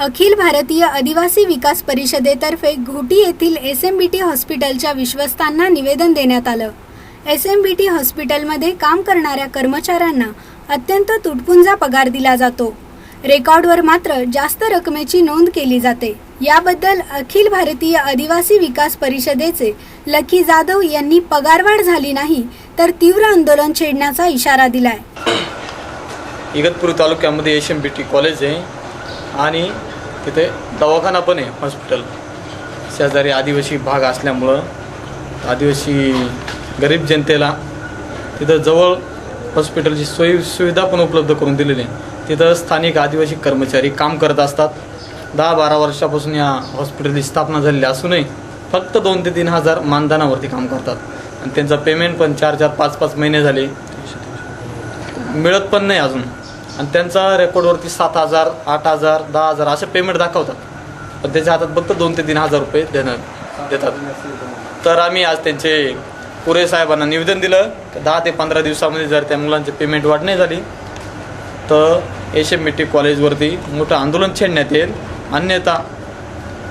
अखिल भारतीय आदिवासी विकास परिषदेतर्फे घोटी येथील एस एम बी टी हॉस्पिटलच्या विश्वस्तांना निवेदन देण्यात आलं. एस एम बी टी हॉस्पिटलमध्ये काम करणाऱ्या कर्मचाऱ्यांना अत्यंत तुटपुंजा पगार दिला जातो. रेकॉर्डवर मात्र जास्त रकमेची नोंद केली जाते. याबद्दल अखिल भारतीय आदिवासी विकास परिषदेचे लकी जाधव यांनी पगारवाढ झाली नाही तर तीव्र आंदोलन छेडण्याचा इशारा दिलाय. इगतपुरी तालुक्यामध्ये S M B T college आहे आणि तिथे दवाखाना पण आहे हॉस्पिटल शेजारी आदिवासी भाग असल्यामुळं आदिवासी गरीब जनतेला तिथं जवळ हॉस्पिटलची सोयी सुविधा पण उपलब्ध करून दिलेली आहे. तिथं स्थानिक आदिवासी कर्मचारी काम करत असतात. दहा बारा वर्षापासून या हॉस्पिटलची स्थापना झालेली असूनही फक्त दोन ते तीन हजार मानधनावरती काम करतात. आणि त्यांचं पेमेंट पण चार चार पाच पाच महिने झाले. मिळत पण नाही अजून. आणि त्यांचा रेकॉर्डवरती सात हजार आठ हजार दहा हजार असे पेमेंट दाखवतात. पण त्याच्या हातात फक्त दोन ते तीन हजार रुपये देणं देतात. तर आम्ही आज त्यांचे पुरे साहेबांना निवेदन दिलं. की दहा ते पंधरा दिवसामध्ये जर त्या मुलांची पेमेंट वाढ नाही झाली तर एच एम बी कॉलेजवरती मोठं आंदोलन छेडण्यात येईल. अन्यथा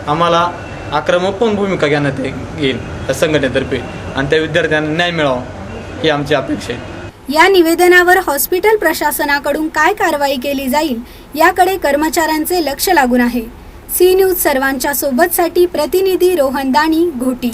आम्हाला आक्रमक पण भूमिका घेण्यात येईल त्या संघटनेतर्फे. आणि त्या विद्यार्थ्यांना न्याय मिळावा ही आमची अपेक्षा आहे. या निवेदनावर हॉस्पिटल प्रशासनाकडून काय कारवाई केली जाईल याकडे कर्मचाऱ्यांचे लक्ष लागून आहे. सी न्यूज सर्वांच्या सोबतसाठी प्रतिनिधी रोहन दाणी घोटी.